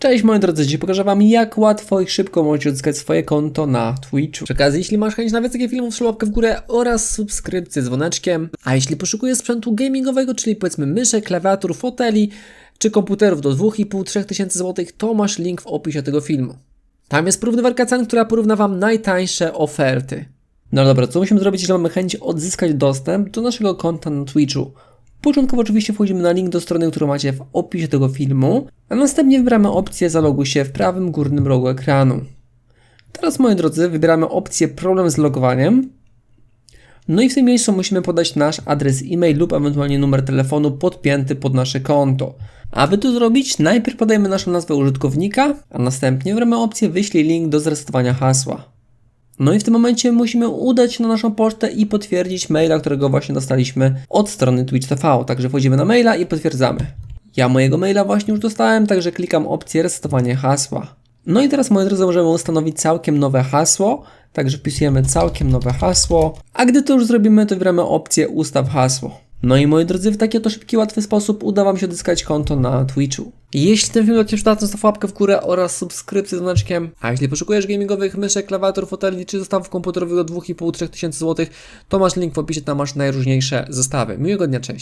Cześć moi drodzy, dzisiaj pokażę wam jak łatwo i szybko możecie odzyskać swoje konto na Twitchu. Przy okazji, jeśli masz chęć na więcej filmów, łapkę w górę oraz subskrypcję z dzwoneczkiem. A jeśli poszukujesz sprzętu gamingowego, czyli powiedzmy myszek, klawiatur, foteli czy komputerów do 2,5-3 tysięcy złotych, to masz link w opisie tego filmu. Tam jest porównywarka cen, która porówna wam najtańsze oferty. No dobra, co musimy zrobić, jeśli mamy chęć odzyskać dostęp do naszego konta na Twitchu? Początkowo oczywiście wchodzimy na link do strony, którą macie w opisie tego filmu, a następnie wybieramy opcję zaloguj się w prawym górnym rogu ekranu. Teraz moi drodzy wybieramy opcję problem z logowaniem. No i w tym miejscu musimy podać nasz adres e-mail lub ewentualnie numer telefonu podpięty pod nasze konto. Aby to zrobić, najpierw podajemy naszą nazwę użytkownika, a następnie wybieramy opcję wyślij link do zresetowania hasła. No i w tym momencie musimy udać się na naszą pocztę i potwierdzić maila, którego właśnie dostaliśmy od strony Twitch TV. Także wchodzimy na maila i potwierdzamy. Ja mojego maila właśnie już dostałem, także klikam opcję resetowanie hasła. No i teraz moi drodzy możemy ustanowić całkiem nowe hasło, także wpisujemy całkiem nowe hasło, a gdy to już zrobimy, to wybieramy opcję ustaw hasło. No i moi drodzy, w taki oto szybki, łatwy sposób uda Wam się odzyskać konto na Twitchu. Jeśli ten film Wam się przyda, to zostaw łapkę w górę oraz subskrypcję z dzwoneczkiem. A jeśli poszukujesz gamingowych myszek, klawiatur, foteli czy zestawów komputerowych do 2,5-3 tysięcy złotych, to masz link w opisie, tam masz najróżniejsze zestawy. Miłego dnia, cześć!